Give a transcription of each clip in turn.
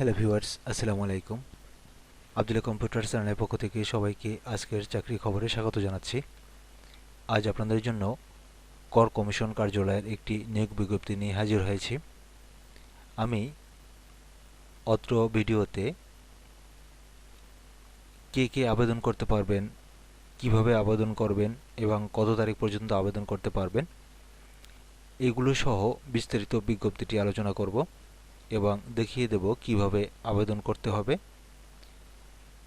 Hello viewers আসসালামু আলাইকুম Abdullah computer চ্যানেলের পক্ষ থেকে সবাইকে আজকের চাকরি খবরে স্বাগত জানাচ্ছি। আজ আপনাদের জন্য কর কমিশন কার্যালয়ের একটি নিয়োগ বিজ্ঞপ্তি নিয়ে হাজির হয়েছি। আমি অত্র ভিডিওতে কে কে আবেদন করতে পারবেন, কীভাবে আবেদন করবেন এবং কত তারিখ পর্যন্ত আবেদন করতে পারবেন, এগুলো সহ বিস্তারিত বিজ্ঞপ্তিটি আলোচনা করব। এবং দেখিয়ে দেব কীভাবে আবেদন করতে হবে।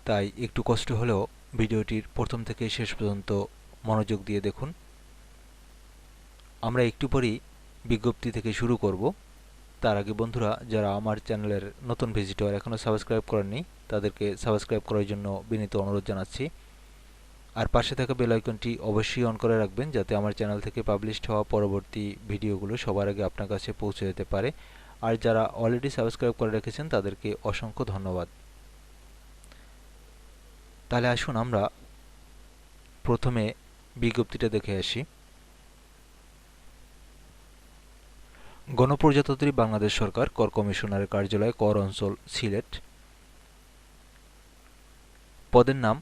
তাই একটু কষ্ট হলেও ভিডিওটির প্রথম থেকে শেষ পর্যন্ত মনোযোগ দিয়ে দেখুন। আমরা একটু পরেই বিজ্ঞপ্তি থেকে শুরু করব। তার আগে বন্ধুরা, যারা আমার চ্যানেলের নতুন ভিজিটর এখনও সাবস্ক্রাইব করেননি, তাদেরকে সাবস্ক্রাইব করার জন্য বিনীত অনুরোধ জানাচ্ছি। আর পাশে থাকা বেল আইকনটি অবশ্যই অন করে রাখবেন, যাতে আমার চ্যানেল থেকে পাবলিশড হওয়া পরবর্তী ভিডিওগুলো সবার আগে আপনার কাছে পৌঁছে যেতে পারে। আর যারা অলরেডি সাবস্ক্রাইব করে রেখেছেন, তাদেরকে অসংখ্য ধন্যবাদ। তাহলে আসুন আমরা প্রথমে বিজ্ঞপ্তিটা দেখে আসি। গণপ্রজাতন্ত্রী বাংলাদেশ সরকার কর কমিশনারের কার্যালয়, কর অঞ্চল, সিলেট। পদের নাম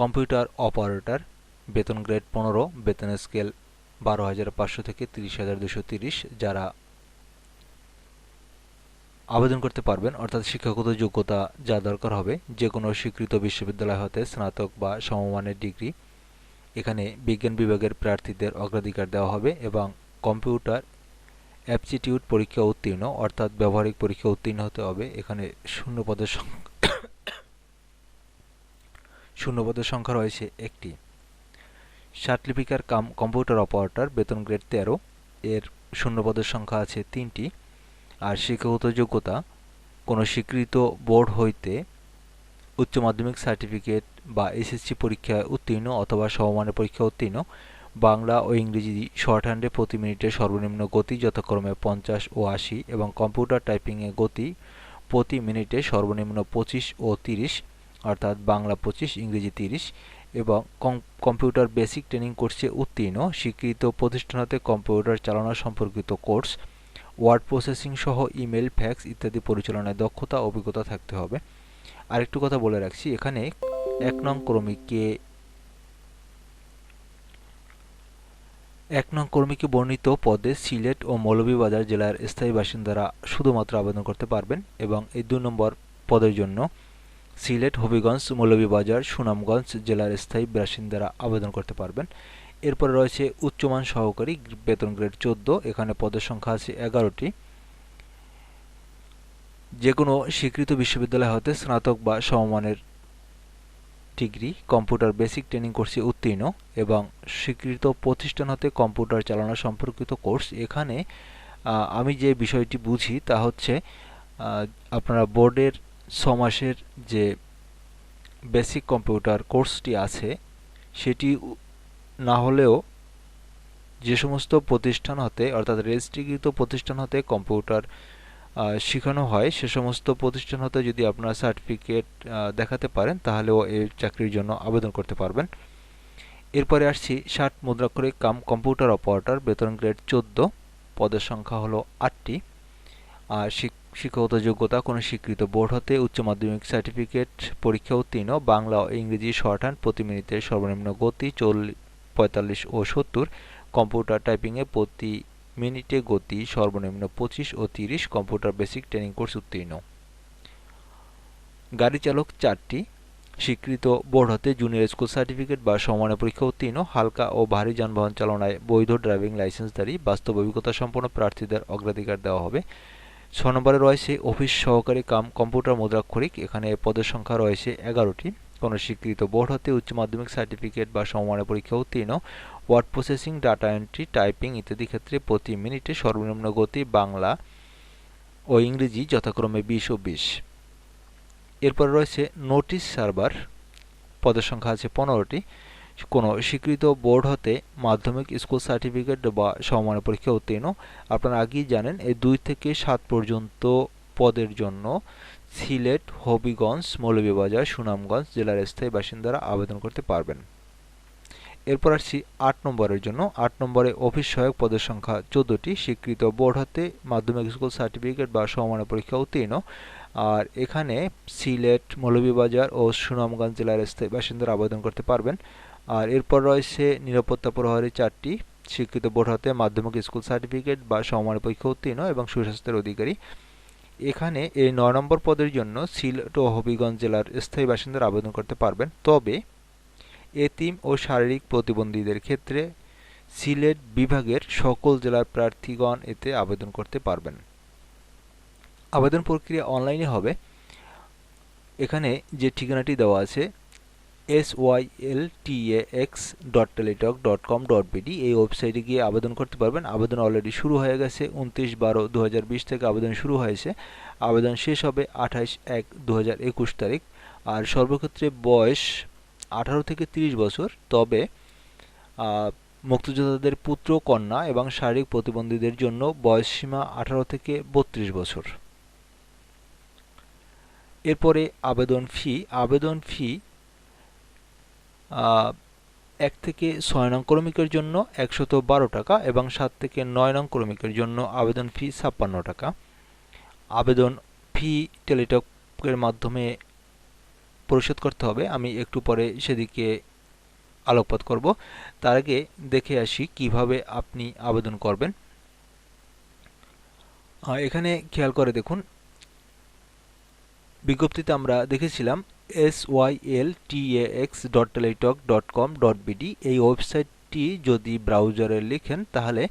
কম্পিউটার অপারেটর, বেতন গ্রেড পনেরো, বেতন স্কেল বারো হাজার পাঁচশো থেকে তিরিশ হাজার দুশো তিরিশ, যারা আবেদন করতে পারবেন, অর্থাৎ শিক্ষাগত যোগ্যতা যা দরকার হবে যে কোনো স্বীকৃত বিশ্ববিদ্যালয় হতে স্নাতক বা সমমানের ডিগ্রি। এখানে বিজ্ঞান বিভাগের প্রার্থীদের অগ্রাধিকার দেওয়া হবে এবং কম্পিউটার অ্যাপটিটিউড পরীক্ষা উত্তীর্ণ, অর্থাৎ ব্যবহারিক পরীক্ষা উত্তীর্ণ হতে হবে। এখানে শূন্য পদের শূন্য পদের সংখ্যা রয়েছে একটি। সার্টিফিকার কাম, কম্পিউটার অপারেটর, বেতন গ্রেড তেরো। এর শূন্য পদের সংখ্যা আছে তিনটি। আর শিক্ষাগত যোগ্যতা কোনো স্বীকৃত বোর্ড হইতে উচ্চ মাধ্যমিক সার্টিফিকেট বা এসএসসি পরীক্ষায় উত্তীর্ণ অথবা সমমানের পরীক্ষা উত্তীর্ণ, বাংলা ও ইংরেজি শর্ট হ্যান্ডে প্রতি মিনিটে সর্বনিম্ন গতি যথাক্রমে পঞ্চাশ ও আশি এবং কম্পিউটার টাইপিংয়ে গতি প্রতি মিনিটে সর্বনিম্ন পঁচিশ ও তিরিশ, অর্থাৎ বাংলা পঁচিশ, ইংরেজি তিরিশ এবং কম্পিউটার বেসিক ট্রেনিং কোর্সে উত্তীর্ণ, স্বীকৃত প্রতিষ্ঠান হতে কম্পিউটার চালানো সম্পর্কিত কোর্স ওয়ার্ড প্রসেসিং সহ ইমেল, ফ্যাক্স ইত্যাদি পরিচালনায় দক্ষতা, অভিজ্ঞতা থাকতে হবে। আরেকটু কথা বলে রাখছি, এখানে এক নং ক্রমিককে এক নং কর্মীকে বর্ণিত পদে সিলেট ও মৌলভীবাজার জেলার স্থায়ী বাসিন্দারা শুধুমাত্র আবেদন করতে পারবেন এবং এই দু নম্বর পদের জন্য সিলেট, হবিগঞ্জ, মৌলভীবাজার, সুনামগঞ্জ জেলার স্থায়ী বাসিন্দারা আবেদন করতে পারবেন। এরপরে রয়েছে উচ্চমান সহকারী বেতন গ্রেড চোদ্দ, এখানে পদের সংখ্যা আছে এগারোটি। যে কোনো স্বীকৃত বিশ্ববিদ্যালয় হতে স্নাতক বা সমমানের ডিগ্রি, কম্পিউটার বেসিক ট্রেনিং কোর্সে উত্তীর্ণ এবং স্বীকৃত প্রতিষ্ঠান হতে কম্পিউটার চালানো সম্পর্কিত কোর্স। এখানে আমি যে বিষয়টি বুঝি তা হচ্ছে আপনারা বোর্ডের ছ মাসের যে বেসিক কম্পিউটার কোর্সটি আছে, সেটি না হলেও যে সমস্ত প্রতিষ্ঠান হতে, অর্থাৎ রেজিস্ট্রিকৃত প্রতিষ্ঠান হতে কম্পিউটার শেখানো হয়, সে সমস্ত প্রতিষ্ঠান হতে যদি আপনারা সার্টিফিকেট দেখাতে পারেন, তাহলেও এই চাকরির জন্য আবেদন করতে পারবেন। এরপরে আসছি ষাট মুদ্রাক্ষরিক কাম কম্পিউটার অপারেটর, বেতন গ্রেড চোদ্দ, পদের সংখ্যা হলো আটটি। আর শিক্ষাগত যোগ্যতা, কোনো স্বীকৃত বোর্ড হতে, উচ্চ মাধ্যমিক সার্টিফিকেট পরীক্ষা উত্তীর্ণ বাংলা ও ইংরেজি শর্ট হ্যান্ড প্রতি মিনিটে সর্বনিম্ন গতি চল্লিশ পঁয়তাল্লিশ ও সত্তর, কম্পিউটার টাইপিংয়ে প্রতি মিনিটে গতি সর্বনিম্ন পঁচিশ ও তিরিশ, কম্পিউটার বেসিক ট্রেনিং কোর্স উত্তীর্ণ। গাড়ি চালক চারটি, স্বীকৃত বোর্ড হতে জুনিয়র স্কুল সার্টিফিকেট বা সমানের পরীক্ষা উত্তীর্ণ, হালকা ও ভারী যানবাহন চালনায় বৈধ ড্রাইভিং লাইসেন্সধারী বাস্তব অভিজ্ঞতা সম্পন্ন প্রার্থীদের অগ্রাধিকার দেওয়া হবে। ছ নম্বরে রয়েছে অফিস সহকারী কাম কম্পিউটার মুদ্রাক্ষরিক, এখানে পদের সংখ্যা রয়েছে এগারোটি। কোনো স্বীকৃত বোর্ড হতে উচ্চ মাধ্যমিক সার্টিফিকেট বা সমমানের পরীক্ষা উত্তীর্ণ। Word processing, data entry, typing ইত্যাদি ক্ষেত্রে প্রতি মিনিটে সর্বনিম্ন গতি বাংলা ও ইংরেজি যথাক্রমে বিশ ও বিশ। এরপর রয়েছে নোটিশ সার্ভার। পদের সংখ্যা আছে পনেরোটি। কোনো স্বীকৃত বোর্ড হতে মাধ্যমিক স্কুল সার্টিফিকেট বা সমমানের পরীক্ষা উত্তীর্ণ। আপনারা আগেই জানেন, এই দুই থেকে সাত পর্যন্ত পদের জন্য সিলেট, হবিগঞ্জ, মৌলভীবাজার, সুনামগঞ্জ জেলার স্থায়ী বাসিন্দারা আবেদন করতে পারবেন। এরপর আসছি আট নম্বরের জন্য। আট নম্বরে অফিস সহায়ক পদের সংখ্যা চোদ্দটি। স্বীকৃত বোর্ড হতে মাধ্যমিক স্কুল সার্টিফিকেট বা সমমানের পরীক্ষা উত্তীর্ণ। আর এখানে সিলেট, মৌলভীবাজার ও সুনামগঞ্জ জেলার স্থায়ী বাসিন্দারা আবেদন করতে পারবেন। আর এরপর রয়েছে নিরাপত্তা প্রহরী চারটি। স্বীকৃত বোর্ড হতে মাধ্যমিক স্কুল সার্টিফিকেট বা সমমানের পরীক্ষা উত্তীর্ণ এবং সুস্বাস্থ্যের অধিকারী। এখানে এই নয় নম্বর পদের জন্য সিলেট ও হবিগঞ্জ জেলার স্থায়ী বাসিন্দার আবেদন করতে পারবেন। তবে এতিম ও শারীরিক প্রতিবন্ধীদের ক্ষেত্রে সিলেট বিভাগের সকল জেলার প্রার্থীগণ এতে আবেদন করতে পারবেন। আবেদন প্রক্রিয়া অনলাইনে হবে। এখানে যে ঠিকানাটি দেওয়া আছে S Y X dot Teletalk dot com dot BD এই ওয়েবসাইটে গিয়ে আবেদন করতে পারবেন। আবেদন অলরেডি শুরু হয়ে গেছে, উনত্রিশ বারো দু থেকে আবেদন শুরু হয়েছে। আবেদন শেষ হবে আঠাইশ এক দু তারিখ। আর সর্বক্ষেত্রে বয়স আঠারো থেকে তিরিশ বছর। তবে মুক্তিযোদ্ধাদের পুত্র, কন্যা এবং শারীরিক প্রতিবন্ধীদের জন্য বয়সসীমা আঠারো থেকে বত্রিশ বছর। এরপরে আবেদন ফি আবেদন ফি এক থেকে ছয় নং ক্রমিকের জন্য একশত বারো টাকা এবং সাত থেকে নয় নং ক্রমিকের জন্য আবেদন ফি ছাপ্পান্ন টাকা। আবেদন ফি টেলিটকের মাধ্যমে পরিশোধ করতে হবে। আমি একটু পরে সেদিকে আলোকপাত করব। তার আগে দেখে আসি কীভাবে আপনি আবেদন করবেন। এখানে খেয়াল করে দেখুন। বিজ্ঞপ্তিতে আমরা দেখেছিলাম বিডি এই ওয়েবসাইটটি যদি ব্রাউজারে লিখেন, তাহলে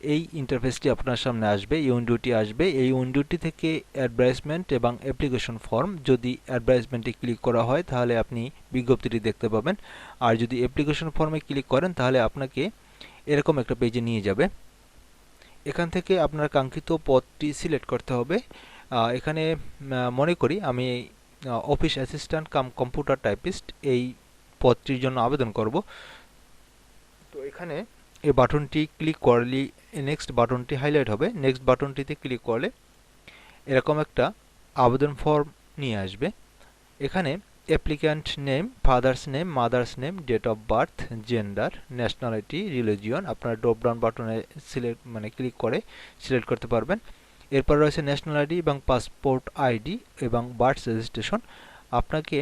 এই ইন্টারফেসটি আপনার সামনে আসবে, এই উইন্ডোটি আসবে। এই উইন্ডোটি থেকে অ্যাডভার্টাইজমেন্ট এবং অ্যাপ্লিকেশন ফর্ম যদি অ্যাডভার্টাইজমেন্টে ক্লিক করা হয়, তাহলে আপনি বিজ্ঞপ্তিটি দেখতে পাবেন। আর যদি অ্যাপ্লিকেশন ফর্মে ক্লিক করেন, তাহলে আপনাকে এরকম একটা পেজে নিয়ে যাবে। এখান থেকে আপনার কাঙ্ক্ষিত পদটি সিলেক্ট করতে হবে। এখানে মনে করি আমি office assistant cum computer typist এই পদটির জন্য আবেদন করব। তো এখানে এই বাটনটি ক্লিক করলে নেক্সট বাটনটি হাইলাইট হবে। নেক্সট বাটনটিতে ক্লিক করলে এরকম একটা আবেদন ফর্ম নিয়ে আসবে। এখানে applicant name father's name mother's name date of birth gender nationality religion আপনার ড্রপ ডাউন বাটনে সিলেক্ট মানে ক্লিক করে সিলেক্ট করতে পারবেন। এরপর রয়েছে ন্যাশনাল আইডি এবং পাসপোর্ট আইডি এবং বার্থ রেজিস্ট্রেশন আপনাকে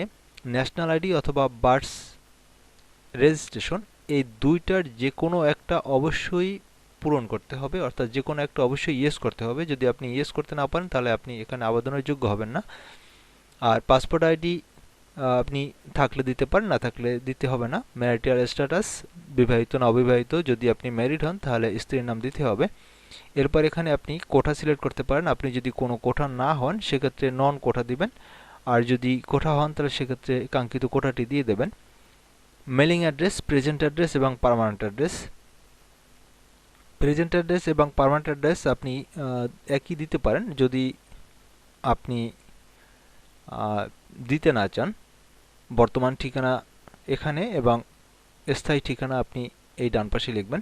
ন্যাশনাল আইডি অথবা বার্থ রেজিস্ট্রেশন এই দুইটার যে কোনো একটা অবশ্যই পূরণ করতে হবে, অর্থাৎ যে কোনো একটা অবশ্যই ইয়েস করতে হবে। যদি আপনি ইয়েস করতে না পারেন, তাহলে আপনি এখানে আবেদনের যোগ্য হবেন না। আর পাসপোর্ট আইডি আপনি থাকলে দিতে পারেন, না থাকলে দিতে হবে না। ম্যারিটাল স্ট্যাটাস বিবাহিত না অবিবাহিত, যদি আপনি ম্যারিড হন, তাহলে স্ত্রীর নাম দিতে হবে। এরপর এখানে আপনি কোঠা সিলেক্ট করতে পারেন। আপনি যদি কোনো কোঠা না হন, সেক্ষেত্রে নন কোঠা দিবেন। আর যদি কোঠা হন, তাহলে সেক্ষেত্রে কাঙ্ক্ষিত কোঠাটি দিয়ে দেবেন। মেলিং অ্যাড্রেস প্রেজেন্ট অ্যাড্রেস এবং পারমানেন্ট অ্যাড্রেস প্রেজেন্ট অ্যাড্রেস এবং পারমানেন্ট অ্যাড্রেস আপনি একই দিতে পারেন। যদি আপনি দিতে না চান, বর্তমান ঠিকানা এখানে এবং স্থায়ী ঠিকানা আপনি এই ডান পাশে লিখবেন।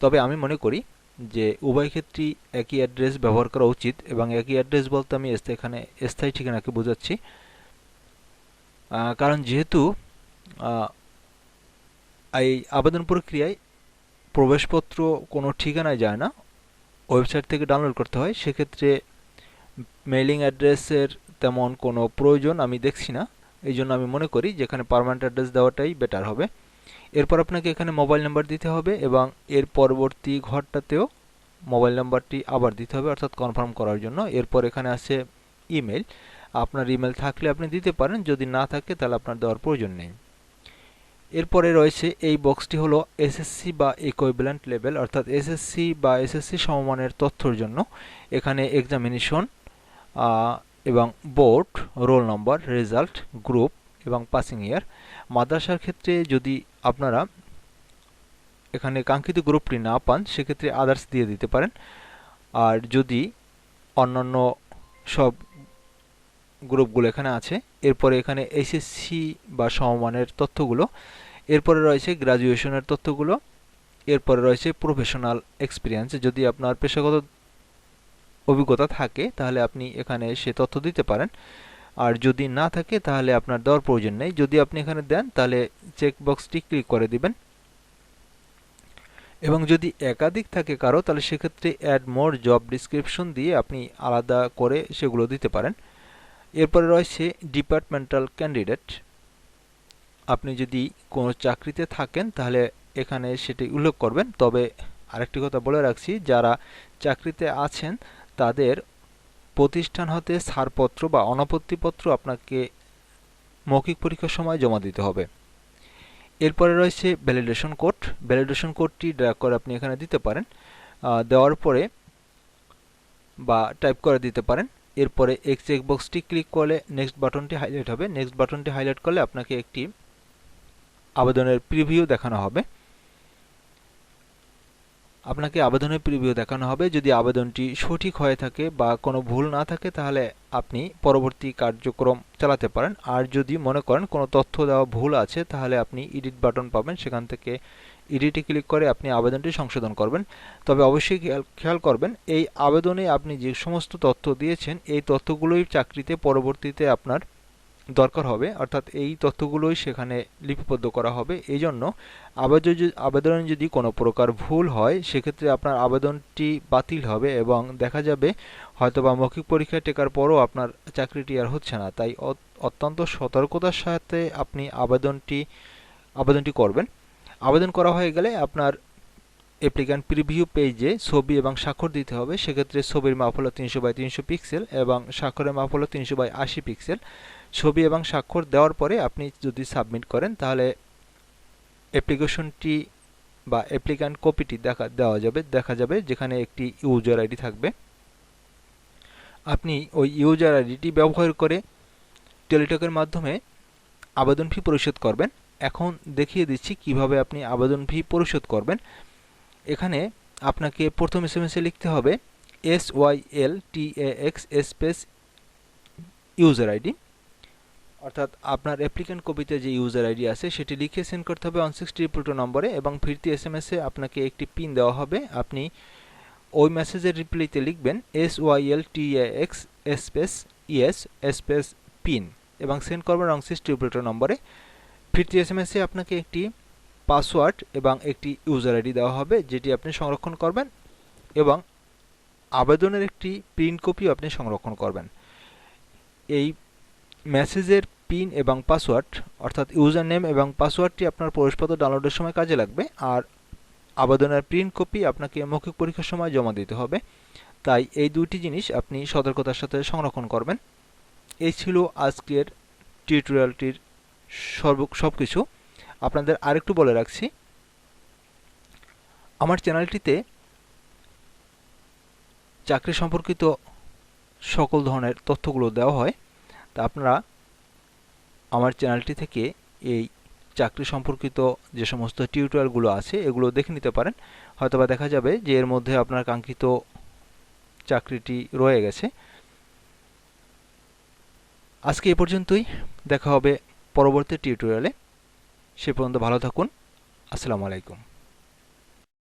তবে আমি মনে করি যে উভয় ক্ষেত্রেই একই অ্যাড্রেস ব্যবহার করা উচিত এবং একই অ্যাড্রেস বলতে আমি এখানে স্থায়ী ঠিকানাকে বোঝাচ্ছি। কারণ যেহেতু এই আবেদন প্রক্রিয়ায় প্রবেশপত্র কোনো ঠিকানায় যায় না ওয়েবসাইট থেকে ডাউনলোড করতে হয়, সেক্ষেত্রে মেইলিং অ্যাড্রেসের তেমন কোনো প্রয়োজন আমি দেখছি না। এই জন্য আমি মনে করি যেখানে পারমানেন্ট অ্যাড্রেস দেওয়াটাই বেটার হবে। এরপর আপনাকে এখানে মোবাইল নাম্বার দিতে হবে এবং এর পরবর্তী ঘরটাতেও মোবাইল নাম্বারটি আবার দিতে হবে, অর্থাৎ কনফার্ম করার জন্য। এরপর এখানে আছে ইমেল আপনার ইমেল থাকলে আপনি দিতে পারেন, যদি না থাকে তাহলে আপনার দেওয়ার প্রয়োজন নেই। এরপরে রয়েছে এই বক্সটি হলো এসএসসি বা ইকুইভ্যালেন্ট লেভেল অর্থাৎ এসএসসি বা এসএসসি সমমানের তথ্যর জন্য। এখানে এক্সামিনেশন এবং board roll number result group এবং পাসিং ইয়ার মাদ্রাসার ক্ষেত্রে যদি আপনারা এখানে কাঙ্ক্ষিত গ্রুপটি না পান, সেক্ষেত্রে আদার্স দিয়ে দিতে পারেন। আর যদি অন্যান্য সব গ্রুপগুলো এখানে আছে, এরপরে এখানে এসএসসি বা সমমানের তথ্যগুলো, এরপরে রয়েছে গ্রাজুয়েশনের তথ্যগুলো, এরপরে রয়েছে প্রফেশনাল এক্সপিরিয়েন্স যদি আপনার পেশাগত অভিজ্ঞতা থাকে, তাহলে আপনি এখানে সে তথ্য দিতে পারেন। আর যদি না থাকে, তাহলে আপনার দেওয়ার প্রয়োজন নেই। যদি আপনি এখানে দেন, তাহলে চেকবক্সটি ক্লিক করে দিবেন। এবং যদি একাধিক থাকে কারও, তাহলে সেক্ষেত্রে অ্যাড মোর জব ডিসক্রিপশন দিয়ে আপনি আলাদা করে সেগুলো দিতে পারেন। এরপরে রয়েছে ডিপার্টমেন্টাল ক্যান্ডিডেট আপনি যদি কোনো চাকরিতে থাকেন, তাহলে এখানে সেটি উল্লেখ করবেন। তবে আরেকটি কথা বলে রাখছি, যারা চাকরিতে আছেন, তাদের প্রতিষ্ঠান হতে ছাড়পত্র বা অনাপত্তিপত্র আপনাকে মৌখিক পরীক্ষার সময় জমা দিতে হবে। এরপরে রয়েছে ভ্যালিডেশন কোড ভ্যালিডেশন কোডটি ড্র্যাগ করে আপনি এখানে দিতে পারেন। দেওয়ার পরে বা টাইপ করে দিতে পারেন। এরপরে এক্স চেক বক্সটি ক্লিক করলে নেক্সট বাটনটি হাইলাইট হবে। নেক্সট বাটনটি হাইলাইট করলে আপনাকে একটি আবেদনের প্রিভিউ দেখানো হবে। আপনাকে আবেদনের প্রিভিউ দেখানো হবে। যদি আবেদনটি সঠিক হয়ে থাকে বা কোনো ভুল না থাকে, তাহলে আপনি পরবর্তী কার্যক্রম চালাতে পারেন। আর যদি মনে করেন কোনো তথ্য দেওয়া ভুল আছে, তাহলে আপনি এডিট বাটন পাবেন। সেখান থেকে এডিটে ক্লিক করে আপনি আবেদনটি সংশোধন করবেন। তবে অবশ্যই খেয়াল করবেন, এই আবেদনে আপনি যে সমস্ত তথ্য দিয়েছেন, এই তথ্যগুলোই চাকরিতে পরবর্তীতে আপনার দরকার হবে, অর্থাৎ এই তথ্যগুলোই সেখানে লিপিবদ্ধ করা হবে। এই জন্য আবেদন আবেদনে যদি কোনো প্রকার ভুল হয়, সেক্ষেত্রে আপনার আবেদনটি বাতিল হবে এবং দেখা যাবে হয়তোবা মৌখিক পরীক্ষায় টেকার পরও আপনার চাকরিটি আর হচ্ছে না। তাই অত্যন্ত সতর্কতার সাথে আপনি আবেদনটি আবেদনটি করবেন। আবেদন করা হয়ে গেলে আপনার অ্যাপ্লিক্যান্ট প্রিভিউ পেজে ছবি এবং স্বাক্ষর দিতে হবে। সেক্ষেত্রে ছবির মাপ হলো তিনশো বাই তিনশো পিক্সেল এবং স্বাক্ষরের মাপ হলো তিনশো বাই আশি পিক্সেল ছবি এবং স্বাক্ষর দেওয়ার পরে আপনি যদি সাবমিট করেন, তাহলে অ্যাপ্লিকেশনটি বা অ্যাপ্লিক্যান্ট কপিটি দেখা, দেওয়া যাবে, দেখা যাবে যেখানে একটি ইউজার আইডি থাকবে। আপনি ওই ইউজার আইডিটি ব্যবহার করে টেলিটকের মাধ্যমে আবেদন ফি পরিশোধ করবেন। এখন দেখিয়ে দিচ্ছি কীভাবে আপনি আবেদন ফি পরিশোধ করবেন। এখানে আপনাকে প্রথম এস এম এসে লিখতে হবে S Y L T X space user ID অর্থাৎ আপনার অ্যাপ্লিকেন্ট কপিতে যে ইউজার আইডি আছে, সেটি লিখে সেন্ড করতে হবে ওয়ান সিক্স ট্রিপল টু নম্বরে এবং ফিরতি এস এম এসে আপনাকে একটি পিন দেওয়া হবে। আপনি ওই মেসেজের রিপ্লাইতে লিখবেন S Y L T X space ES space PIN এবং সেন্ড করবেন ওয়ান সিক্স ট্রিপল টু নম্বরে। ফিরতি এস এম এসে আপনাকে একটি পাসওয়ার্ড এবং একটি ইউজার আইডি দেওয়া হবে, যেটি আপনি সংরক্ষণ করবেন এবং আবেদনের একটি প্রিন্ট কপিও আপনি সংরক্ষণ করবেন। এই মেসেজের পিন এবং পাসওয়ার্ড, অর্থাৎ ইউজার নেম এবং পাসওয়ার্ডটি আপনার প্রবেশপত্র ডাউনলোডের সময় কাজে লাগবে, আর আবেদনের প্রিন্ট কপি আপনাকে মৌখিক পরীক্ষার সময় জমা দিতে হবে। তাই এই দুইটি জিনিস আপনি সতর্কতার সাথে সংরক্ষণ করবেন। এই ছিল আজকের টিউটোরিয়ালটির সর্ব সব কিছু আপনাদের আরেকটু বলে রাখছি, আমার চ্যানেলটিতে চাকরি সম্পর্কিত সকল ধরনের তথ্যগুলো দেওয়া হয়। তা আপনারা আমার চ্যানেলটি থেকে এই চাকরি সম্পর্কিত যে সমস্ত টিউটোরিয়ালগুলো আছে, এগুলো দেখে নিতে পারেন। হয়তোবা দেখা যাবে যে এর মধ্যে আপনার কাঙ্ক্ষিত চাকরিটি রয়ে গেছে। আজকে এ পর্যন্তই। দেখা হবে পরবর্তী টিউটোরিয়ালে। সে পর্যন্ত ভালো থাকুন। আসসালামু আলাইকুম।